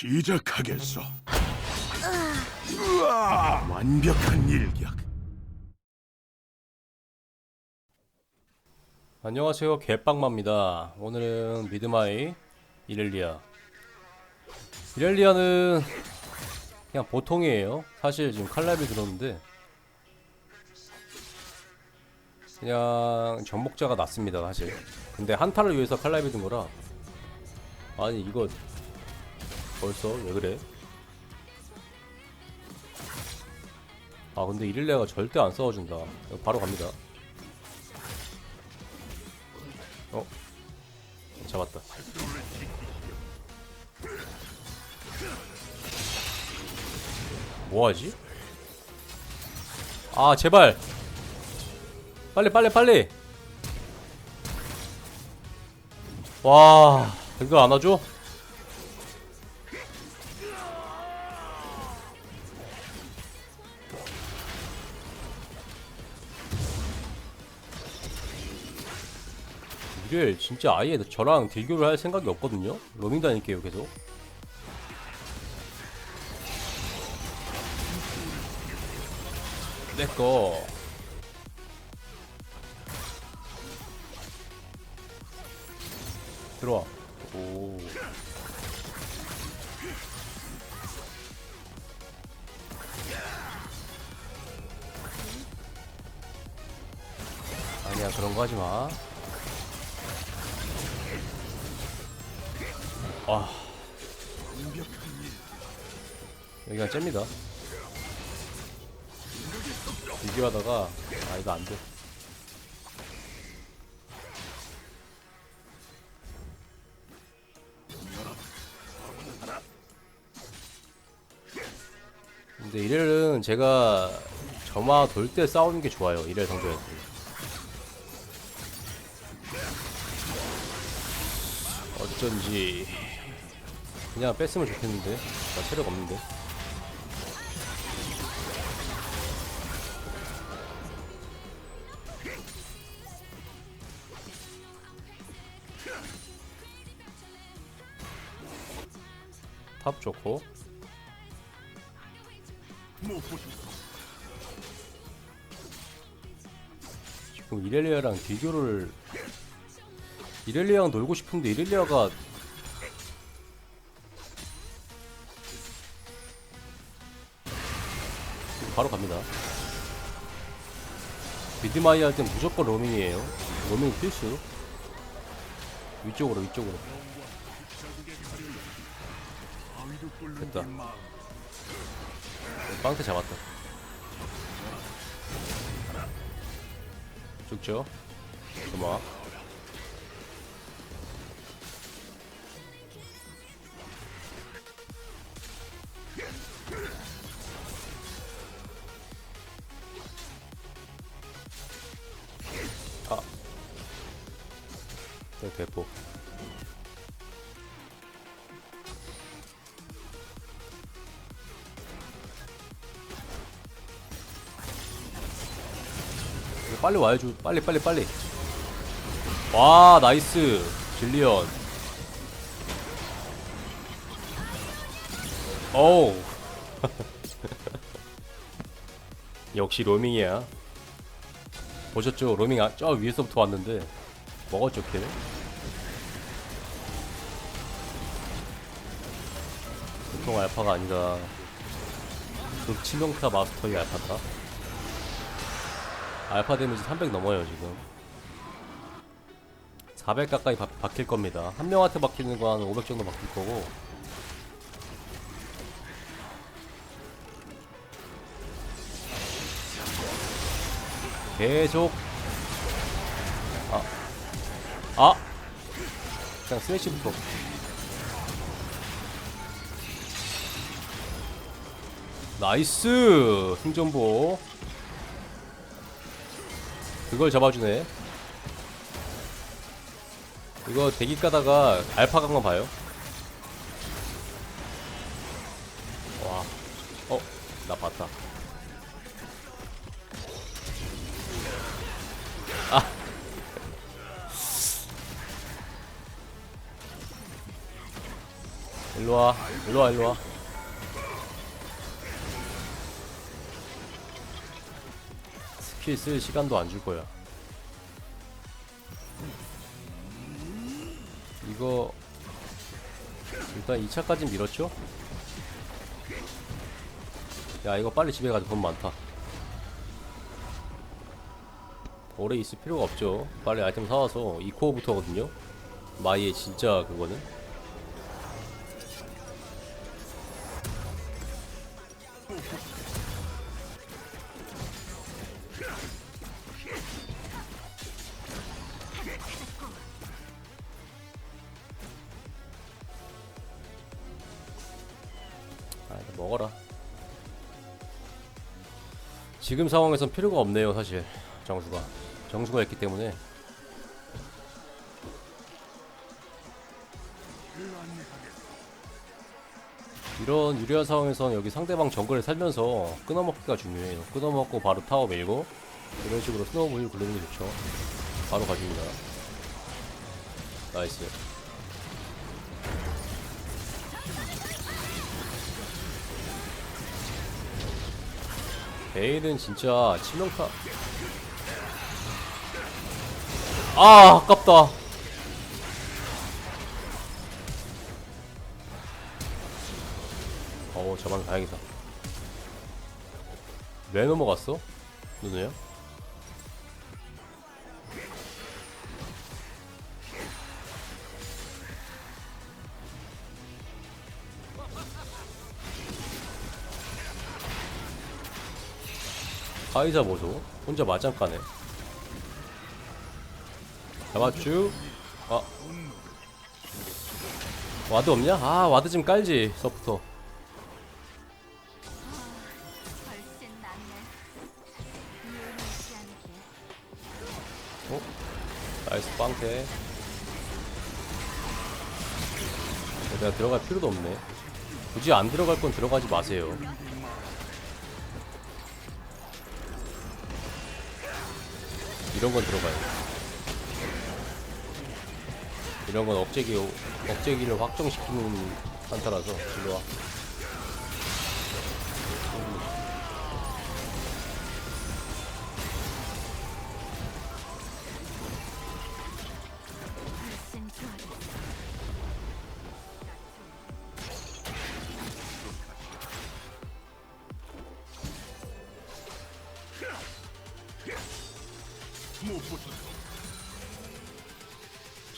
시작하겠어. 우와, 완벽한 일격. 안녕하세요. 개빵마입니다. 오늘은 미드마이 이렐리아. 이렐리아는 그냥 보통이에요. 사실 지금 칼날이 들었는데 그냥 정복자가 낫습니다 사실. 근데 한타를 위해서 칼날이 든 거라. 아니 이거 벌써 왜 그래 아 근데 이렐리아가 절대 안 싸워준다 바로 갑니다 어? 잡았다. 뭐하지? 아 제발 빨리 빨리 빨리 와 이거 안 와줘? 이를 진짜 아예 저랑 딜교를 할 생각이 없거든요? 로밍 다닐게요 계속 내꺼 들어와 오 아니야 그런 거 하지 마. 아. 여기가 잽니다. 비교하다가 아 이거 안돼. 근데 이렐은 제가 점화 돌 때 싸우는 게 좋아요 이렐 상대할 때 어쩐지 그냥 뺐으면 좋겠는데. 나 체력 없는데. 탑 좋고. 지금 이렐리아랑 비교를 이렐리아랑 놀고 싶은데 이렐리아가 바로 갑니다. 미드마이 할 땐 무조건 로밍이에요. 로밍 필수. 위쪽으로 위쪽으로. 됐다. 빵태 잡았다. 죽죠? 고마 네, 대포. 빨리 와야죠. 빨리, 빨리, 빨리. 와, 나이스. 질리언. 어우. 역시 로밍이야. 보셨죠? 로밍 아, 저 위에서부터 왔는데 먹었죠 킬? 보통 알파가 아니다 그 치명타 마스터의 알파다 알파 데미지 300 넘어요 지금. 400 가까이 바, 박힐 겁니다. 한 명한테 박히는 거 한 500 정도 박힐 거고. 계속. 아. 아! 그냥 스매시부터 나이스! 승전보 그걸 잡아주네 이거 대기 까다가 알파 강만 봐요 와 어? 나 봤다 일로 일로와 일로와 일로와. 스킬 쓸 시간도 안 줄 거야. 이거 일단 2차까지 밀었죠? 야 이거 빨리 집에 가자. 돈 많다. 오래 있을 필요가 없죠. 빨리 아이템 사와서 2코어부터거든요. 마이의 진짜 그거는 먹어라. 지금 상황에선 필요가 없네요 사실. 정수가. 정수가 있기 때문에. 이런 유리한 상황에선 여기 상대방 정글을 살면서 끊어먹기가 중요해요. 끊어먹고 바로 타워 밀고 이런 식으로 스노우볼 굴리는 게 좋죠. 바로 가줍니다. 나이스 베일은 진짜 치명타 아 아깝다 어우 저만 다행이다 왜 넘어갔어? 누누야? 카이사 보소 혼자 맞짱 까네. 잡았쥬 아. 와드 없냐? 아 와드 좀 깔지. 유의치 않게. 나이스 빵태 내가 들어갈 필요도 없네. 굳이 안 들어갈 건 들어가지 마세요 이런 건 들어가요. 이런 건 억제기 억제기를 확정시키는 한타라서 일로와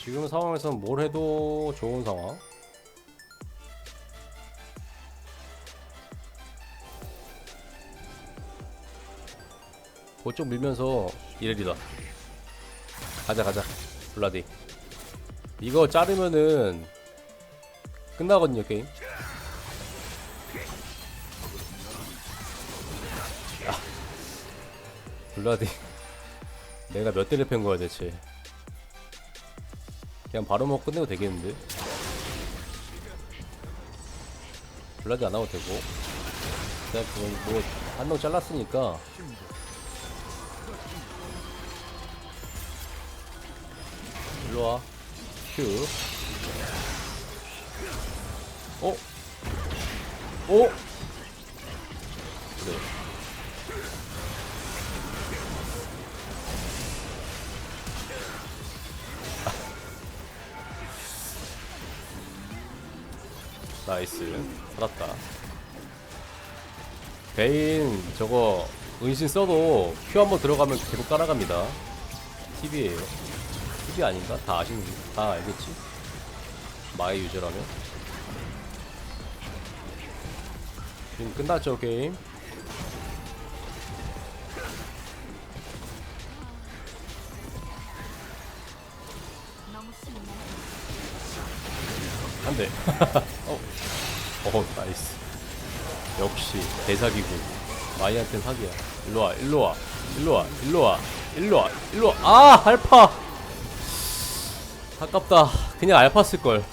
지금 상황에서는 뭘 해도 좋은 상황. 그쪽 밀면서 이래리다. 가자 가자. 블라디. 이거 자르면은 끝나거든요 게임. 야. 블라디. 내가 몇 대를 팬 거야 대체. 그냥 바로 먹고 끝내도 되겠는데? 블라디 안 하고 되고. 그건 뭐한 명 잘랐으니까. 일로와. 큐 어? 어? 그래 나이스 살았다 베인 저거 은신 써도 큐 한번 들어가면 계속 따라갑니다 TV에요 TV 아닌가? 다 아시는 다 알겠지? 마의 유저라면 지금 끝났죠 게임. 안돼 어. 어 나이스. 역시 대사기구. 마이한텐 사기야. 일로와 일로와 일로와 일로와 일로와 일로와. 아 알파! 아깝다. 그냥 알파 쓸걸.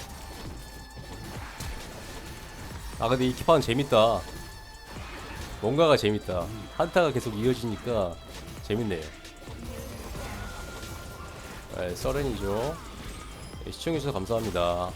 아 근데 이 키파는 재밌다. 뭔가가 재밌다. 한타가 계속 이어지니까 재밌네요. 네, 서렌이죠. 네, 시청해주셔서 감사합니다